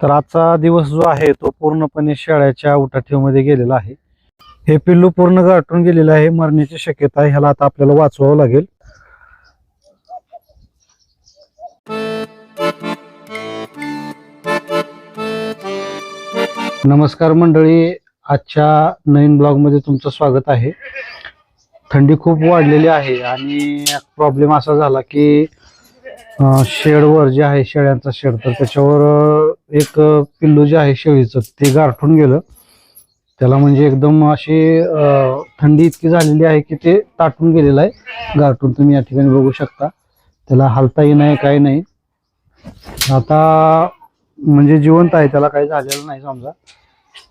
तर आजचा दिवस जो आहे तो पूर्णपणे शेळ्याच्या उठाठेवमध्ये गेलेला आहे. हे पिल्लू पूर्ण गाठून गेलेलं आहे. मरण्याची शक्यता आहे. ह्याला आता आपल्याला वाचवावं लागेल. नमस्कार मंडळी. आजच्या नवीन ब्लॉगमध्ये तुमचं स्वागत आहे. थंडी खूप वाढलेली आहे आणि प्रॉब्लेम असा झाला की शेडवर जे आहे शेळ्यांचा शेड तर त्याच्यावर एक पिल्लू जे आहे शेळीचं ते गारठून गेलं. त्याला म्हणजे एकदम अशी थंडी इतकी झालेली आहे की ते ताटून गेलेलं आहे. गारठून तुम्ही या ठिकाणी बघू शकता. त्याला हालताही नाही काही नाही. आता म्हणजे जिवंत आहे त्याला काही झालेलं नाही समजा.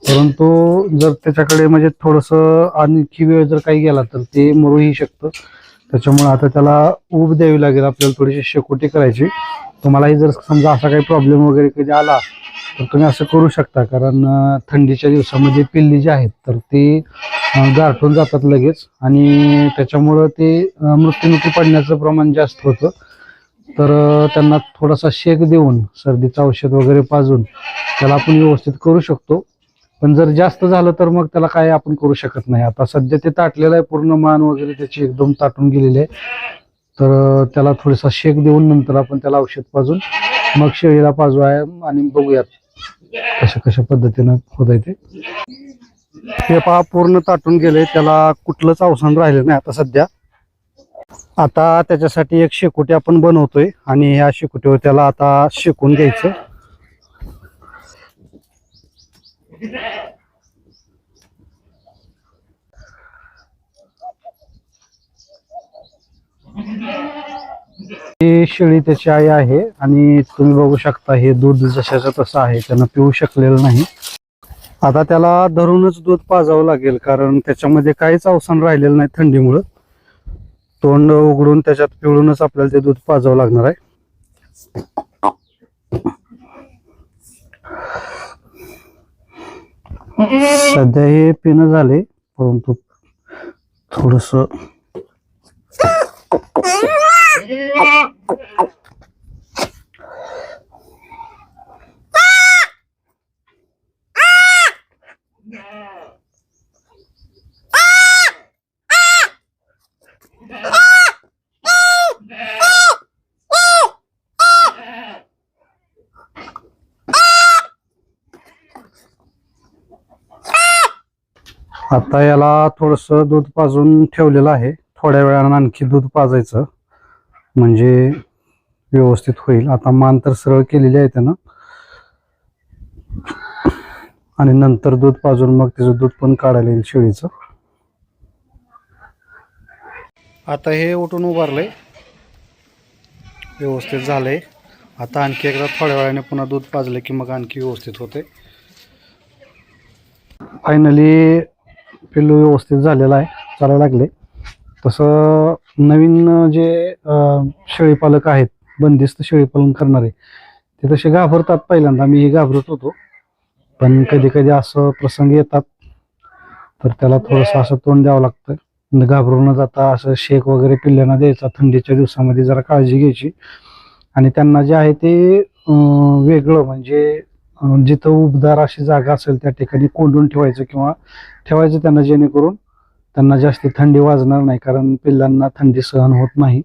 परंतु जर त्याच्याकडे म्हणजे थोडस आणखी वेळ जर काही गेला तर ते मरूही शकतं. त्याच्यामुळे आता त्याला ऊब द्यावी लागेल आपल्याला थोडीशी शेकोटी करायची. तुम्हालाही जर समजा असा काही प्रॉब्लेम वगैरे कधी आला तर तुम्ही असं करू शकता. कारण थंडीच्या दिवसामध्ये पिल्ली जी आहेत तर ती गारठून जातात लगेच. आणि त्याच्यामुळं ते मृत्यूमुखी मृत्युमुखी पडण्याचं प्रमाण जास्त होतं. तर त्यांना थोडासा शेक देऊन सर्दीचं औषध वगैरे पाजून त्याला आपण व्यवस्थित करू शकतो. पण जर जास्त झालं तर मग त्याला काय आपण करू शकत नाही. आता सध्या ते ताटलेलं आहे पूर्ण मान वगैरे त्याची एकदम ताटून गेलेली आहे. तर त्याला थोडासा शेक देऊन नंतर आपण त्याला औषध पाजून मग शेळीला पाजू आहे आणि बघूयात कशा कशा पद्धतीनं होत आहे ते. हे पहा पूर्ण ताटून गेले त्याला कुठलंच अवसान राहिलं नाही आता सध्या. आता त्याच्यासाठी एक शेकोटी आपण बनवतोय आणि ह्या शेकोटीवर त्याला आता शेकून घ्यायचं. ही शेळी त्याची आई आहे आणि तुम्ही बघू शकता हे दूध जशाचं तसं आहे त्यानं पिऊ शकलेलं नाही. आता त्याला धरूनच दूध पाजावं लागेल कारण त्याच्यामध्ये काहीच अवसान राहिलेलं नाही थंडीमुळं. तोंड उघडून त्याच्यात पिळूनच आपल्याला ते दूध पाजावं लागणार आहे. सध्या हे पिणं झाले परंतु थोडस आता याला थोडस दूध पाजून ठेवलेलं आहे. थोड्या वेळानं आणखी दूध पाजायचं. म्हणजे व्यवस्थित होईल. आता मान तर सरळ केलेली आहे त्यानं. आणि नंतर दूध पाजून मग त्याचं दूध पण काढायला येईल शेळीचं. आता हे उठून उभारलंय. व्यवस्थित झालंय. आता आणखी एकदा थोड्या वेळाने पुन्हा दूध पाजलं की मग आणखी व्यवस्थित होते फायनली पिल्लू व्यवस्थित झालेला आहे चालायला लागले. तसं नवीन जे शेळीपालक आहेत बंदिस्त शेळीपालन करणारे ते तसे घाबरतात पहिल्यांदा. मीही घाबरत होतो. पण कधी कधी असं प्रसंग येतात. तर त्याला थोडंसं असं तोंड द्यावं लागतं. घाबरून न जाता असं शेक वगैरे पिल्ल्यांना द्यायचा. थंडीच्या दिवसामध्ये जरा काळजी घ्यायची. आणि त्यांना जे आहे ते वेगळं म्हणजे जिथं उबदार अशी जागा असेल त्या ठिकाणी कोंडून ठेवायचं किंवा ठेवायचं त्यांना जेणेकरून त्यांना जास्त थंडी वाजणार नाही कारण पिल्लांना थंडी सहन होत नाही.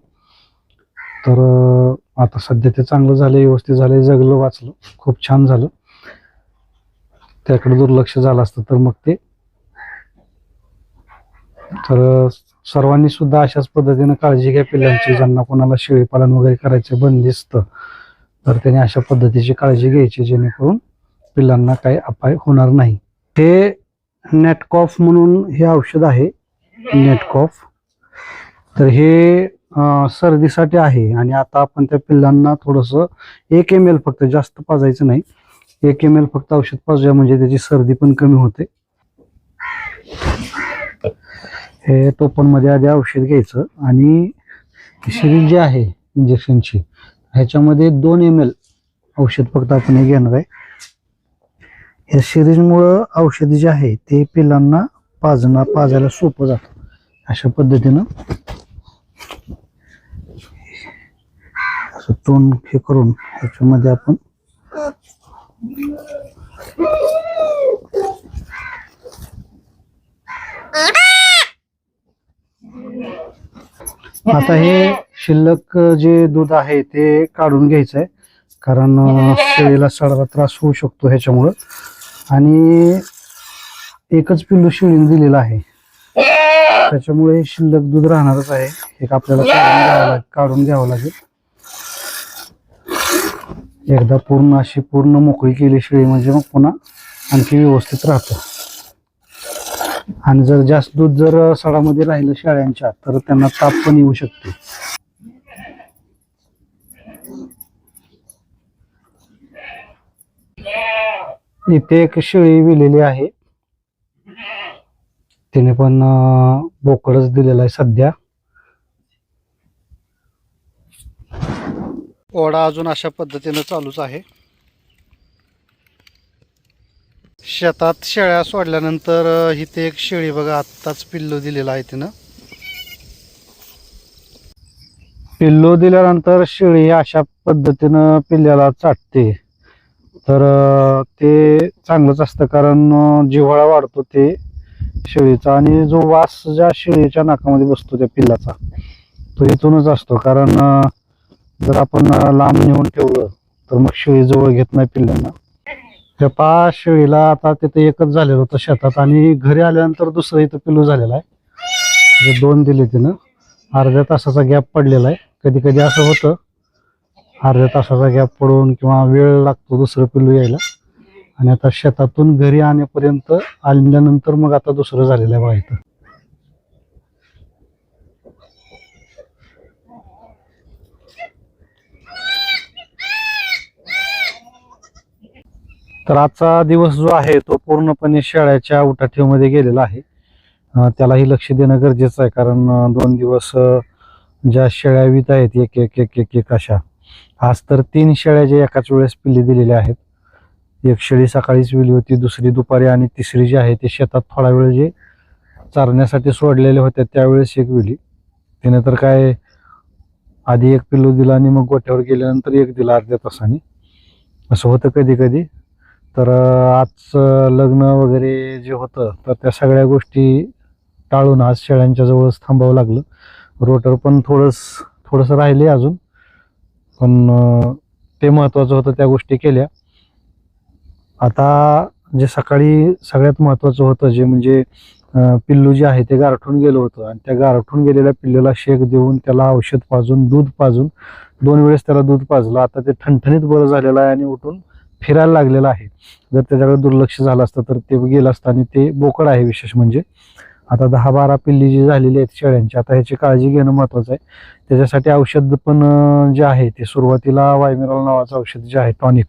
तर आता सध्या ते चांगलं झालं व्यवस्थित झालं जगलं वाचलं. खूप छान झालं. त्याकडे दुर्लक्ष झालं असतं तर मग ते. तर सर्वांनी सुद्धा अशाच पद्धतीनं काळजी घ्या पिल्लांची. ज्यांना कोणाला शेळीपालन वगैरे करायचं बंदिस्त तर त्याने अशा पद्धतीची काळजी घ्यायची जेणेकरून पिल्लांना काही अपाय होणार नाही. हे नेटकॉफ म्हणून हे औषध आहे. नेटकॉफ तर हे सर्दीसाठी आहे आणि आता आपण त्या पिल्लांना थोडंसं एक एम एल फक्त जास्त पाजायचं नाही. एक एम एल फक्त औषध पाजूया म्हणजे त्याची सर्दी पण कमी होते. हे टोपणमध्ये आधी औषध घ्यायचं आणि सिरीज जी आहे इंजेक्शनची ह्याच्यामध्ये दोन एम एल औषध फक्त आपण हे घेणार आहे. या सिरीजमुळं औषध जे आहे ते पिलांना पाजणं पाजायला सोपं जातं. अशा पद्धतीनं असं तोंड हे करून ह्याच्यामध्ये आपण आता हे शिल्लक जे दूध आहे ते काढून घ्यायचं आहे कारण शेळीला सडवा त्रास होऊ शकतो ह्याच्यामुळं. आणि एकच पिल्लू शेळीने दिलेलं आहे. त्याच्यामुळे हे शिल्लक दूध राहणारच आहे. एक आपल्याला काढून घ्यावं लाग काढून घ्यावं लागेल. एकदा पूर्ण अशी पूर्ण मोकळी केली शेळी म्हणजे मग पुन्हा आणखी व्यवस्थित राहतं. आणि जर जास्त दूध जर सडामध्ये राहिलं शेळ्यांच्या तर त्यांना ताप पण येऊ शकते. इथे एक शेळी विलेली आहे. तिने पण बोकडच दिलेला आहे सध्या. ओढा अजून अशा पद्धतीनं चालूच आहे. शेतात शेळ्या सोडल्यानंतर इथे एक शेळी बघा आत्ताच पिल्लू दिलेला आहे तिनं. पिल्लू दिल्यानंतर शेळी अशा पद्धतीनं पिल्ल्याला चाटते. तर ते चांगलंच असतं कारण जिव्हाळा वाढतो ते शेळीचा आणि जो वास ज्या शेळीच्या नाकामध्ये बसतो त्या पिल्लाचा तो इथूनच असतो. कारण जर आपण लांब नेऊन ठेवलं तर मग शेळी जवळ घेत नाही पिल्लांना. त्या पा शेळीला आता तिथे एकच झालेलं होतं शेतात आणि घरी आल्यानंतर दुसरं इथं पिल्लू झालेलं आहे. जे दोन दिले तिनं अर्ध्या तासाचा गॅप पडलेला आहे. कधी कधी असं होतं अर्ध्या तासाचा गॅप पडून किंवा वेळ लागतो दुसरं पिल्लू यायला. आणि आता शेतातून घरी आणेपर्यंत आणल्यानंतर मग आता दुसरं झालेलं आहे बघा इथं. तर आजचा दिवस जो आहे तो पूर्णपणे शेळ्याच्या उठाठेवमध्ये गेलेला आहे. त्यालाही लक्ष देणं गरजेचं आहे कारण दोन दिवस ज्या शेळ्या वित आहेत एक एक एक एक एक अशा आज तर तीन शेळ्या ज्या एकाच वेळेस पिल्ली दिलेल्या आहेत. एक शेळी सकाळीच विली होती दुसरी दुपारी आणि तिसरी जी आहे ती शेतात थोडा वेळ जे चारण्यासाठी सोडलेले होते त्यावेळेस एक विली. तिने तर काय आधी एक पिल्लू दिला आणि मग गोठ्यावर गेल्यानंतर एक दिला अर्ध्या तासाने. असं होतं कधी कधी तर आजचं लग्न वगैरे जे होतं तर त्या सगळ्या गोष्टी टाळून आज शेळ्यांच्या जवळच थांबावं लागलं. रोटर पण थोडंस थोडंसं राहिले अजून. पण ते महत्त्वाचं होतं त्या गोष्टी केल्या. आता जे सकाळी सगळ्यात महत्त्वाचं होतं जे म्हणजे पिल्लू जे आहे ते गारठून गेलं होतं. आणि त्या गारठून गेलेल्या पिल्लूला शेक देऊन त्याला औषध पाजून दूध पाजून दोन वेळेस त्याला दूध पाजलं. आता ते ठणठणीत बरं झालेलं आहे आणि उठून फिरायला लागलेलं आहे. जर त्याच्याकडे दुर्लक्ष झालं असतं तर ते गेलं असतं आणि ते बोकड आहे विशेष म्हणजे. आता दहा बारा पिल्ली जी झालेली आहेत शेळ्यांची आता ह्याची काळजी घेणं महत्त्वाचं आहे. त्याच्यासाठी औषध पण जे आहे ते सुरुवातीला वायमिरॉल नावाचं औषध जे आहे टॉनिक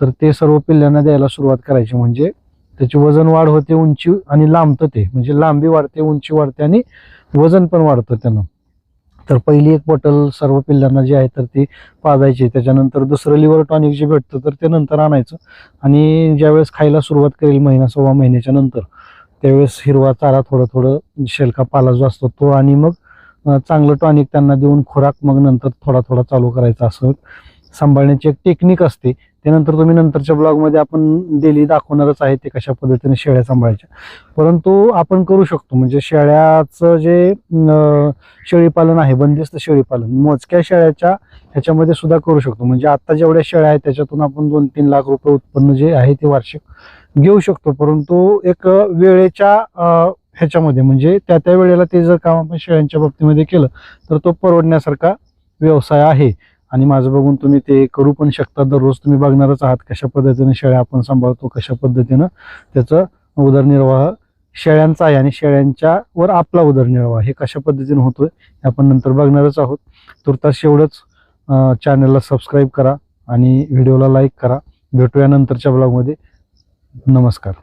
तर ते सर्व पिल्ल्यांना द्यायला सुरुवात करायची. म्हणजे त्याची वजन वाढ होते उंची आणि लांबतं ते. म्हणजे लांबी वाढते उंची वाढते आणि वजन पण वाढतं त्यानं. तर पहिली एक बॉटल सर्व पिल्लांना जी आहे तर ती पाजायची. त्याच्यानंतर दुसरं लिव्हर टॉनिक जे भेटतं तर ते नंतर आणायचं. आणि ज्यावेळेस खायला सुरुवात करेल महिना सव्वा महिन्याच्या नंतर त्यावेळेस हिरवा चारा थोडं थोडं शेलका पाला जो असतो तो आणि मग चांगलं टॉनिक त्यांना देऊन खुराक मग नंतर थोडा थोडा चालू करायचा असं सांभाळण्याची एक टेक्निक असते. त्यानंतर तुम्ही नंतरच्या ब्लॉगमध्ये आपण डेली दाखवणारच आहे ते कशा पद्धतीने शेळ्या सांभाळायच्या. परंतु आपण करू शकतो म्हणजे शेळ्याचं जे शेळीपालन आहे बंदिस्त शेळीपालन मोजक्या शेळ्याच्या ह्याच्यामध्ये सुद्धा करू शकतो. म्हणजे आता जेवढ्या शेळ्या आहेत त्याच्यातून आपण दोन तीन लाख रुपये उत्पन्न जे आहे ते वार्षिक घेऊ शकतो. परंतु एक वेळेच्या ह्याच्यामध्ये म्हणजे त्या त्या वेळेला ते जर काम आपण शेळ्यांच्या बाबतीमध्ये केलं तर तो परवडण्यासारखा व्यवसाय आहे. आणि माझं बघून तुम्ही ते करू पण शकता. दररोज तुम्ही बघणारच आहात कशा पद्धतीने शेळ्या आपण सांभाळतो कशा पद्धतीनं त्याचं उदरनिर्वाह शेळ्यांचा आहे आणि शेळ्यांच्या वर आपला उदरनिर्वाह हे कशा पद्धतीने होतोय हे आपण नंतर बघणारच आहोत. तुर्तास एवढंच चॅनलला सबस्क्राईब करा आणि व्हिडिओला लाईक करा. भेटूया नंतरच्या ब्लॉगमध्ये नमस्कार.